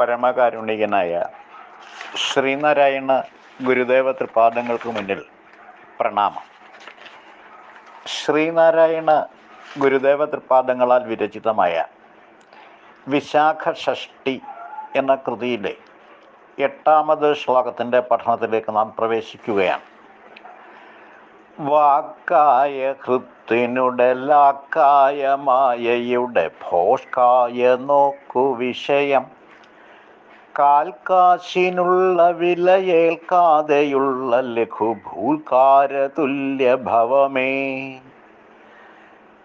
പരമകാരുണികനായ ശ്രീനാരായണ ഗുരുദേവ തൃപാദങ്ങൾക്ക് മുന്നിൽ പ്രണാമം. ശ്രീനാരായണ ഗുരുദേവ തൃപാദങ്ങളാൽ വിരചിതമായ വിശാഖ ഷഷ്ടി എന്ന കൃതിയിലെ എട്ടാമത് ശ്ലോകത്തിന്റെ പഠനത്തിലേക്ക് നാം പ്രവേശിക്കുകയാണ്. വാക്കായ ഹൃത്തിനുടലാക്കായ മായയുടെ ഭോഷ്കായ നോക്കു വിഷയം. കാൽക്കാശിനുള്ള വിലയേൽക്കാതെയുള്ള ലഘുഭൂൽക്കാര തുല്യ ഭവമേ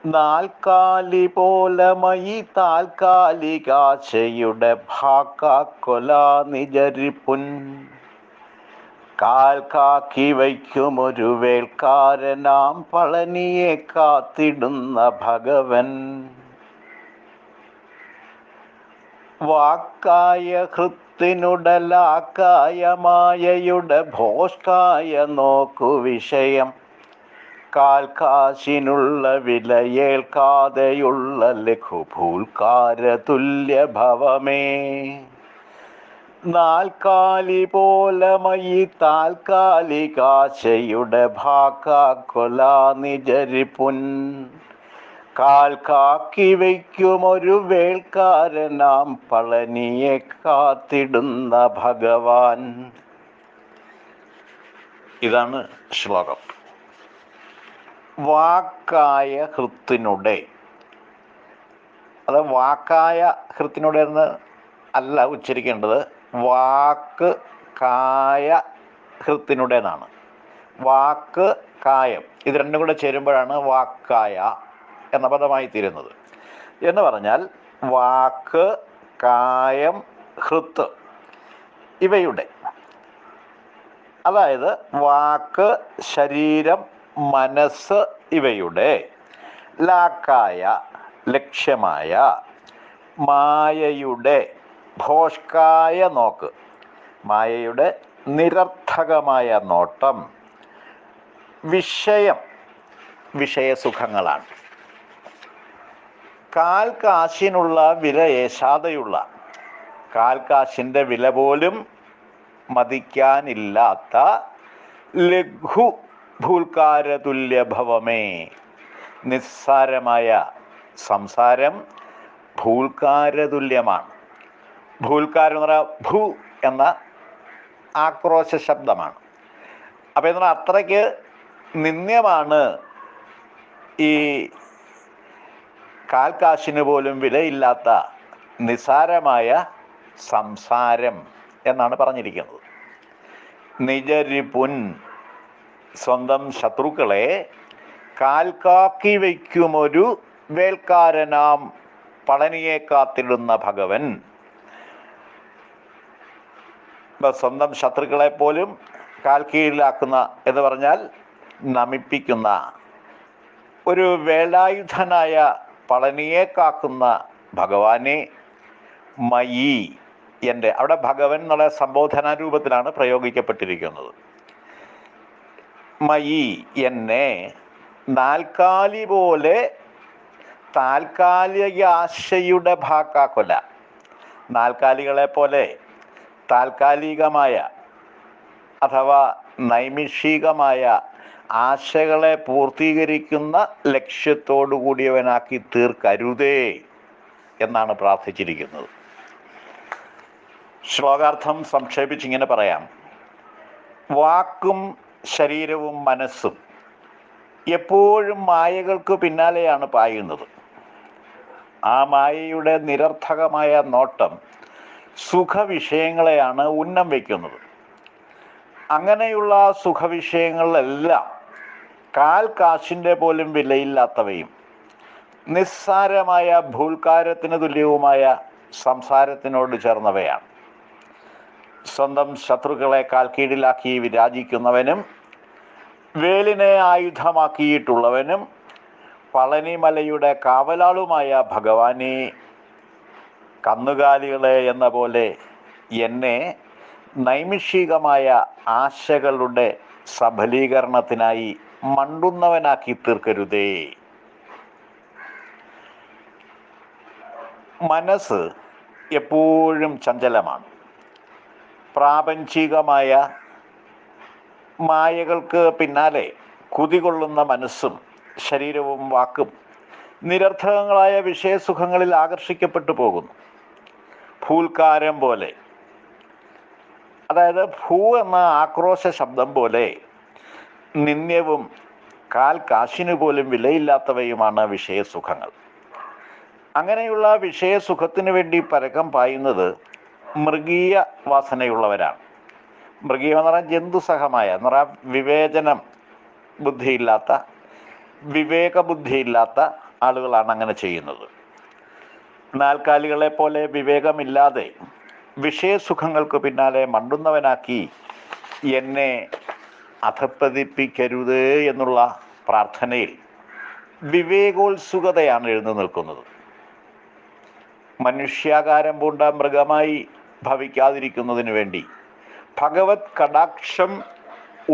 നാൽക്കാലി പോലമയി താൽക്കാലികാശയുടെ ഭാക്കാക്കൊല നിജരിപ്പുൻ കാൽക്കാക്കി വയ്ക്കുമൊരു വേൽക്കാരനാം പളനിയെ കാത്തിടുന്ന ഭഗവൻ. വാക്കായ ഹൃത്തിനുടലാക്കായ മായയുടെ ഭോഷ്കായ നോക്കു വിഷയം. കാൽക്കാശിനുള്ള വിലയേൽക്കാതെയുള്ള ലഘുഭൂൽക്കാര തുല്യ ഭവമേ നാൽക്കാലി പോലമയി താൽക്കാലികാശയുടെ ഭാക്കാക്കൊലാ നിജരിപ്പുൻ കാൽക്കാക്കി വയ്ക്കുമൊരു വേൾക്കാരനാം പളനിയെ കാത്തിടുന്ന ഭഗവാൻ. ഇതാണ് ശ്ലോകം. വാക്കായ ഹൃത്തിനുടെ. അത് വാക്കായ ഹൃത്തിനുടെ എന്ന് അല്ല ഉച്ചരിക്കേണ്ടത്. വാക്ക് കായ ഹൃത്തിനുടേതാണ് വാക്ക് കായം. ഇത് രണ്ടും കൂടെ ചേരുമ്പോഴാണ് വാക്കായ. എന്ന പദമായി തീരുന്നത്. എന്ന് പറഞ്ഞാൽ വാക്ക് കായം ഹൃത്ത് ഇവയുടെ. അതായത് വാക്ക് ശരീരം മനസ്സ് ഇവയുടെ. ലാക്കായ ലക്ഷ്യമായ മായയുടെ ഭോഷ്കായ നോക്ക് മായയുടെ നിരർത്ഥകമായ നോട്ടം വിഷയം വിഷയസുഖങ്ങളാണ്. കാൽ കാശിനുള്ള വില ഏശാതയുള്ള കാൽ വില പോലും മതിക്കാനില്ലാത്ത ലഘു ഭൂൽക്കാരതുല്യ ഭവമേ നിസ്സാരമായ സംസാരം ഭൂൽക്കാരതുല്യമാണ്. ഭൂൽക്കാരം എന്ന് പറഞ്ഞാൽ ഭൂ എന്ന ആക്രോശ ശബ്ദമാണ്. അപ്പോൾ എന്ന് പറഞ്ഞാൽ അത്രയ്ക്ക് നിന്ദ്യമാണ് ഈ കാൽക്കാശിന് പോലും വിലയില്ലാത്ത നിസാരമായ സംസാരം എന്നാണ് പറഞ്ഞിരിക്കുന്നത്. നിജരിപുൻ സ്വന്തം ശത്രുക്കളെ കാൽക്കാക്കി വയ്ക്കുമൊരു വേൽക്കാരനാം പളനിയെ കാത്തിടുന്ന ഭഗവൻ. സ്വന്തം ശത്രുക്കളെ പോലും കാൽ കീഴിലാക്കുന്ന എന്ന് പറഞ്ഞാൽ നമിപ്പിക്കുന്ന ഒരു വേലായുധനായ പളനിയെ കാക്കുന്ന ഭഗവാനെ മയി എന്റെ അവിടെ ഭഗവൻ എന്നുള്ള സംബോധന രൂപത്തിലാണ് പ്രയോഗിക്കപ്പെട്ടിരിക്കുന്നത്. മയി എന്നെ നാൽക്കാലി പോലെ താൽക്കാലിക ആശയുടെ ഭാക്കാക്കൊല നാൽക്കാലികളെ പോലെ താൽക്കാലികമായ അഥവാ നൈമിഷികമായ ആശകളെ പൂർത്തീകരിക്കുന്ന ലക്ഷ്യത്തോടു കൂടിയവനാക്കി തീർക്കരുതേ എന്നാണ് പ്രാർത്ഥിച്ചിരിക്കുന്നത്. ശ്ലോകാർത്ഥം സംക്ഷേപിച്ചിങ്ങനെ പറയാം. വാക്കും ശരീരവും മനസ്സും എപ്പോഴും മായകൾക്ക് പിന്നാലെയാണ് പായുന്നത്. ആ മായയുടെ നിരർത്ഥകമായ നോട്ടം സുഖവിഷയങ്ങളെയാണ് ഉന്നം വയ്ക്കുന്നത്. അങ്ങനെയുള്ള സുഖവിഷയങ്ങളെല്ലാം കാൽ കാശിന്റെ പോലും വിലയില്ലാത്തവയും നിസ്സാരമായ ഭൂൽക്കാരത്തിന് തുല്യവുമായ സംസാരത്തിനോട് ചേർന്നവയാണ്. സ്വന്തം ശത്രുക്കളെ കാൽ കീഴിലാക്കി വിരാജിക്കുന്നവനും വേലിനെ ആയുധമാക്കിയിട്ടുള്ളവനും പളനിമലയുടെ കാവലാളുമായ ഭഗവാനെ കന്നുകാലികളെ എന്ന പോലെ എന്നെ നൈമിഷികമായ ആശകളുടെ സഫലീകരണത്തിനായി മണ്ടുന്നവനാക്കി തീർക്കരുതേ. മനസ്സ് എപ്പോഴും ചഞ്ചലമാണ്. പ്രാപഞ്ചികമായ മായകൾക്ക് പിന്നാലെ കുതികൊള്ളുന്ന മനസ്സും ശരീരവും വാക്കും നിരർത്ഥകങ്ങളായ വിഷയസുഖങ്ങളിൽ ആകർഷിക്കപ്പെട്ടു പോകുന്നു. ഭൂൽക്കാരം പോലെ അതായത് ഭൂ എന്ന ആക്രോശ ശബ്ദം പോലെ നിന്ദ്യവും കാൽ കാശിനു പോലും വിലയില്ലാത്തവയുമാണ് വിഷയസുഖങ്ങൾ. അങ്ങനെയുള്ള വിഷയസുഖത്തിന് വേണ്ടി പരക്കം പായുന്നത് മൃഗീയ വാസനയുള്ളവരാണ്. മൃഗീയം എന്ന് പറഞ്ഞാൽ ജന്തുസഹമായ എന്ന് പറഞ്ഞാൽ വിവേചനം ബുദ്ധിയില്ലാത്ത വിവേക ബുദ്ധിയില്ലാത്ത ആളുകളാണ് അങ്ങനെ ചെയ്യുന്നത്. നാൽക്കാലികളെ പോലെ വിവേകമില്ലാതെ വിഷയസുഖങ്ങൾക്ക് പിന്നാലെ മണ്ടുന്നവനാക്കി എന്നെ അധപ്പതിപ്പിക്കരുത് എന്നുള്ള പ്രാർത്ഥനയിൽ വിവേകോത്സുകതയാണ് എഴുന്നു നിൽക്കുന്നത്. മനുഷ്യാകാരം പൂണ്ട മൃഗമായി ഭവിക്കാതിരിക്കുന്നതിന് വേണ്ടി ഭഗവത് കടാക്ഷം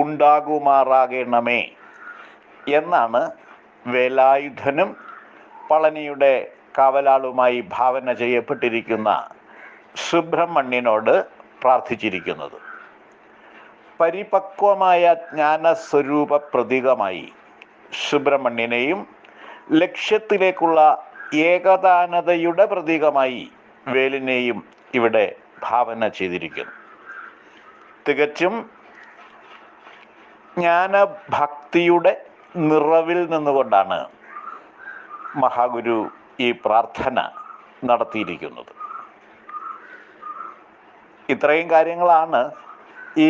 ഉണ്ടാകുമാറാകണമേ എന്നാണ് വേലായുധനും പളനിയുടെ കാവലാളുമായി ഭാവന ചെയ്യപ്പെട്ടിരിക്കുന്ന സുബ്രഹ്മണ്യനോട് പ്രാർത്ഥിച്ചിരിക്കുന്നത്. പരിപക്വമായ ജ്ഞാനസ്വരൂപ പ്രതീകമായി സുബ്രഹ്മണ്യനെയും ലക്ഷ്യത്തിലേക്കുള്ള ഏകദാനതയുടെ പ്രതീകമായി വേലിനെയും ഇവിടെ ഭാവന ചെയ്തിരിക്കുന്നു. തികച്ചും ജ്ഞാനഭക്തിയുടെ നിറവിൽ നിന്നുകൊണ്ടാണ് മഹാഗുരു ഈ പ്രാർത്ഥന നടത്തിയിരിക്കുന്നത്. ഇത്രയും കാര്യങ്ങളാണ് ഈ